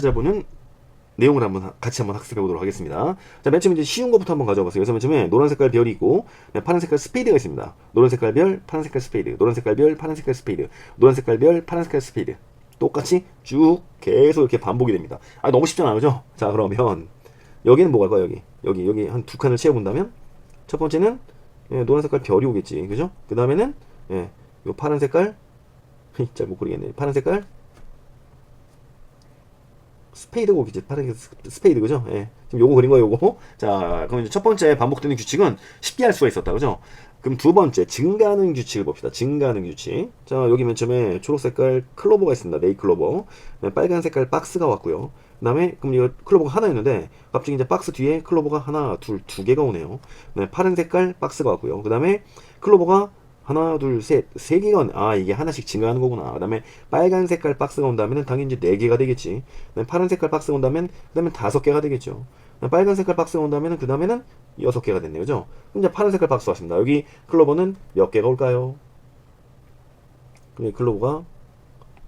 찾아보는 내용을 한번 하- 같이 한번 학습해 보도록 하겠습니다. 자, 맨 처음에 이제 쉬운 것부터 한번 가져와 봤어요. 그래서 맨 처음에 노란 색깔 별이 있고 네, 파란 색깔 스페이드가 있습니다. 노란 색깔 별, 파란 색깔 스페이드, 노란 색깔 별, 파란 색깔 스페이드, 노란 색깔 별, 파란 색깔 스페이드. 똑같이 쭉 계속 이렇게 반복이 됩니다. 아, 너무 쉽잖아요. 그죠? 자, 그러면 여기는 뭐가 갈까요? 여기. 여기 여기 한 두 칸을 채워 본다면 첫 번째는 예, 노란 색깔 별이 오겠지. 그죠? 그다음에는 예, 요 파란 색깔 잘 못 그리겠네. 파란 색깔 스페이드가 오겠지. 파란 스- 스페이드 그죠? 예. 지금 요거 그린 거예요, 요거. 자, 그럼 이제 첫 번째 반복되는 규칙은 쉽게 할 수가 있었다. 그죠? 그럼 두 번째 증가하는 규칙을 봅시다. 증가하는 규칙. 자, 여기 맨 처음에 초록 색깔 클로버가 있습니다. 네이 클로버. 네, 빨간 색깔 박스가 왔고요. 그다음에 그럼 이거 클로버가 하나였는데 갑자기 이제 박스 뒤에 클로버가 하나, 둘, 두 개가 오네요. 네, 파란 색깔 박스가 왔고요. 그다음에 클로버가 하나, 둘, 셋, 세 개가. 아, 이게 하나씩 증가하는 거구나. 그 다음에 빨간 색깔 박스가 온다면 당연히 이제 네 개가 되겠지. 그다음에 파란 색깔 박스가 온다면 그 다음에 다섯 개가 되겠죠. 빨간 색깔 박스가 온다면 그 다음에는 여섯 개가 됐네요. 그죠? 그럼 이제 파란 색깔 박스 왔습니다. 여기 클로버는 몇 개가 올까요? 그럼 이 클로버가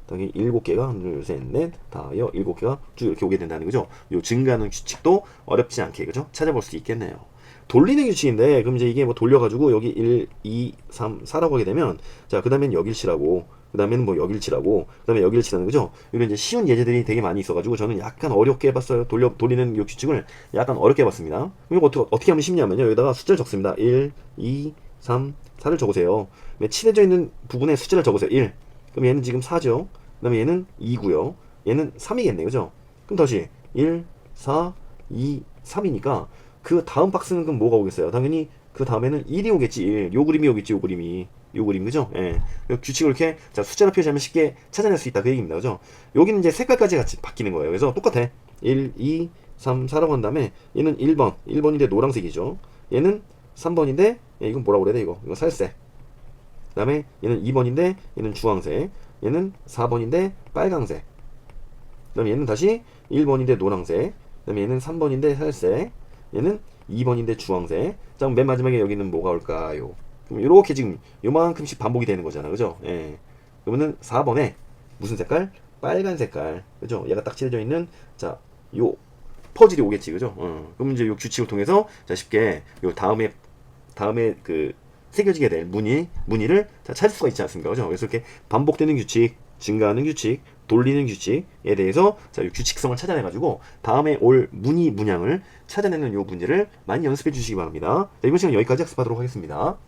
당연히 일곱 개가 둘, 셋, 넷, 다, 여, 일곱 개가 쭉 이렇게 오게 된다는 거죠. 요 증가하는 규칙도 어렵지 않게 그죠? 찾아볼 수 있겠네요. 돌리는 규칙인데 그럼 이제 이게 뭐 돌려가지고 여기 1, 2, 3, 4라고 하게 되면 자 그 다음엔 여길 치라고 그 다음에는 뭐 여길 치라고 그 다음에 여길 치라는 거죠. 이런 이제 쉬운 예제들이 되게 많이 있어가지고 저는 약간 어렵게 해봤어요. 돌려 돌리는 이 규칙을 약간 어렵게 해봤습니다. 그럼 이거 어떻게 어떻게 하면 쉽냐면요. 여기다가 숫자를 적습니다. 1, 2, 3, 4를 적으세요. 네, 칠해져 있는 부분에 숫자를 적으세요. 1. 그럼 얘는 지금 4죠. 그 다음에 얘는 2고요. 얘는 3이겠네. 그죠? 그럼 다시 1, 4, 2, 3이니까 그 다음 박스는 그럼 뭐가 오겠어요? 당연히 그 다음에는 1이 오겠지. 1. 요 그림이 오겠지. 요 그림이. 요 그림 그죠? 예. 요 규칙을 이렇게 자 숫자로 표시하면 쉽게 찾아낼 수 있다 그 얘기입니다. 그죠? 여기는 이제 색깔까지 같이 바뀌는 거예요. 그래서 똑같아. 1, 2, 3, 4라고 한 다음에 얘는 1번. 1번인데 노란색이죠. 얘는 3번인데 예, 이건 뭐라고 그래야 돼 이거? 이거 살색. 그다음에 얘는 2번인데 얘는 주황색. 얘는 4번인데 빨강색. 그다음에 얘는 다시 1번인데 노란색. 그다음에 얘는 3번인데 살색. 얘는 2번인데 주황색. 자, 그럼 맨 마지막에 여기는 뭐가 올까요? 그럼 이렇게 지금 요만큼씩 반복이 되는 거잖아. 그죠? 예. 그러면은 4번에 무슨 색깔? 빨간 색깔. 그죠? 얘가 딱 칠해져 있는 자, 요 퍼즐이 오겠지. 그죠? 어. 그럼 이제 요 규칙을 통해서 자, 쉽게 요 다음에 다음에 그 새겨지게 될 무늬, 무늬를 자, 찾을 수가 있지 않습니까? 그죠? 그래서 이렇게 반복되는 규칙, 증가하는 규칙, 돌리는 규칙에 대해서 자, 이 규칙성을 찾아내가지고 다음에 올 무늬 문양을 찾아내는 요 문제를 많이 연습해 주시기 바랍니다. 자, 이번 시간 여기까지 학습하도록 하겠습니다.